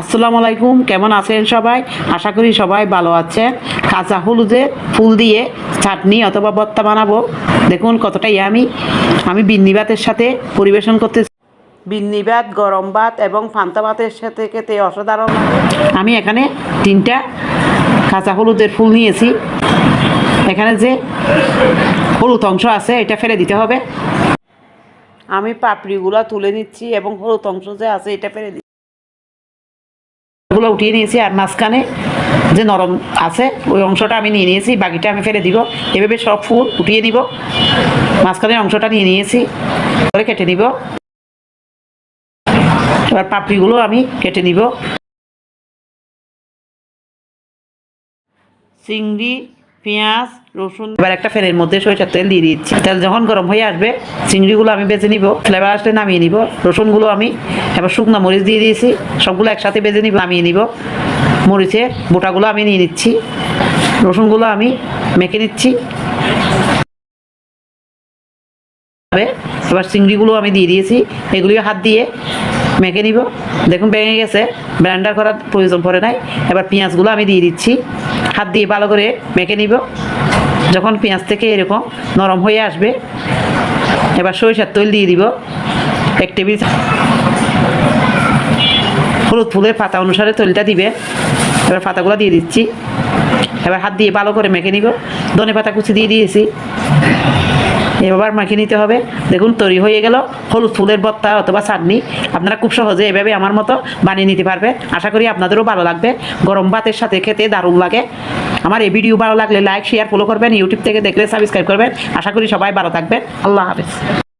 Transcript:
আসসালামু আলাইকুম, কেমন আছেন সবাই? আশা করি সবাই ভালো আছেন। কাঁচা হলুদে ফুল দিয়ে চাটনি অথবা ভর্তা বানাবো। দেখুন কতটা ইয়ামি। আমি বিন্নি ভাতের সাথে পরিবেশন করতে বিন্নি ভাত, গরম ভাত এবং পান্তা ভাতের সাথে খেতে অসাধারণ আমি এখানে তিনটা কাঁচা হলুদের ফুল নিয়েছি। এখানে যে হলুদ অংশ আছে, এটা ফেলে দিতে হবে। আমি পাপড়িগুলো তুলে নিচ্ছি এবং হলুদ অংশ যে আছে, এটা ফেলে দিচ্ছি গুলো উঠিয়ে নিয়েছি আর মাঝখানে যে নরম আছে, ওই অংশটা আমি নিয়ে নিয়েছি, বাকিটা আমি ফেলে দিব। এভাবে সব ফুল উঠিয়ে নিব মাঝখানের অংশটা নিয়ে নিয়েছি করে কেটে নিব এবার পাপড়িগুলো আমি কেটে নিব। চিংড়ি পেঁয়াজ, রসুন। এবার একটা ফ্যানের মধ্যে সরিষার তেল দিয়ে দিচ্ছি। তেল যখন গরম হয়ে আসবে, চিংড়িগুলো আমি বেজে নিব ফ্লেভার আসলে নামিয়ে নিব। রসুনগুলো আমি এবার শুকনো মরিচ দিয়ে দিয়েছি, সবগুলো একসাথে বেজে নিব, নামিয়ে নিব। মরিচের বোটাগুলো আমি নিয়ে নিচ্ছি। রসুনগুলো আমি মেখে নিচ্ছি। এবার চিংড়িগুলো আমি দিয়ে দিয়েছি। এগুলিও হাত দিয়ে মেখে নিব। দেখুন ভেঙে গেছে ব্লেন্ডার করার প্রয়োজন পড়ে নাই। এবার পেঁয়াজগুলো আমি দিয়ে দিচ্ছি। হাত দিয়ে ভালো করে মেখে নিব। যখন পেঁয়াজ থেকে এরকম নরম হয়ে আসবে, এবার সরিষার তেল দিয়ে দিব। এক টেবিল হলুদ ফুলের পাতা অনুসারে তৈলটা দিবে। এবার পাতাগুলো দিয়ে দিচ্ছি। এবার হাত দিয়ে ভালো করে মেখে নিব। ধনে পাতা কুচি দিয়ে দিয়েছি। এবার মাখিয়ে নিতে হবে। দেখুন, তৈরি হয়ে গেল। হলুদ ফুলের বত্তা অথবা চাটনি। আপনারা খুব সহজে এভাবে আমার মতো বানিয়ে নিতে পারবে। আশা করি আপনাদেরও ভালো লাগবে। গরম ভাতের সাথে খেতে দারুণ লাগে। আমার এই ভিডিও ভালো লাগলে লাইক শেয়ার ফলো করবেন। ইউটিউব থেকে দেখলে সাবস্ক্রাইব করবেন। আশা করি সবাই ভালো থাকবেন। আল্লাহ হাফেজ।